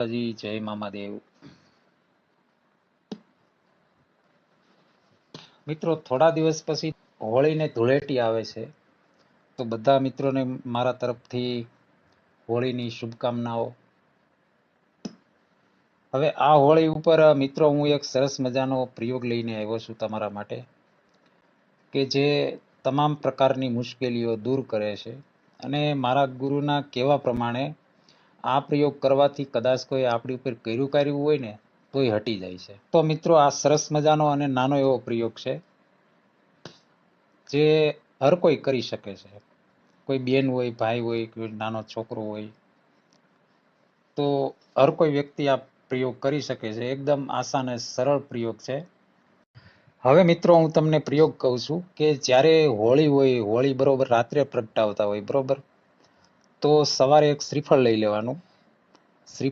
માતાજી, જય મામાદેવ મિત્રો, થોડા દિવસ પછી હોળી ને ધૂળેટી આવે છે. તો બધા મિત્રોને મારા તરફથી હોળીની શુભકામનાઓ. હવે આ હોળી ઉપર, મિત્રો, હું એક સરસ મજાનો પ્રયોગ લઈને આવ્યો છું તમારા માટે, કે જે તમામ પ્રકારની મુશ્કેલીઓ દૂર કરે છે. અને મારા ગુરુના કહેવા પ્રમાણે આ પ્રયોગ કરવાથી કદાચ કોઈ આપણી ઉપર કર્યું કર્યું હોય ને, તોય હટી જાય છે. તો મિત્રો, આ સરસ મજાનો અને નાનો એવો પ્રયોગ છે, જે હર કોઈ કરી શકે છે. કોઈ બેન હોય, ભાઈ હોય, કોઈ નાનો છોકરો હોય, તો હર કોઈ વ્યક્તિ આ પ્રયોગ કરી શકે છે. એકદમ આસાન સરળ પ્રયોગ છે. હવે મિત્રો, હું તમને પ્રયોગ કહું છું કે જ્યારે હોળી હોય, હોળી બરોબર રાત્રે પ્રગટાવતા હોય, બરોબર? તો સવારે એક શ્રીફળ લઈ લેવાનું. શ્રીફળ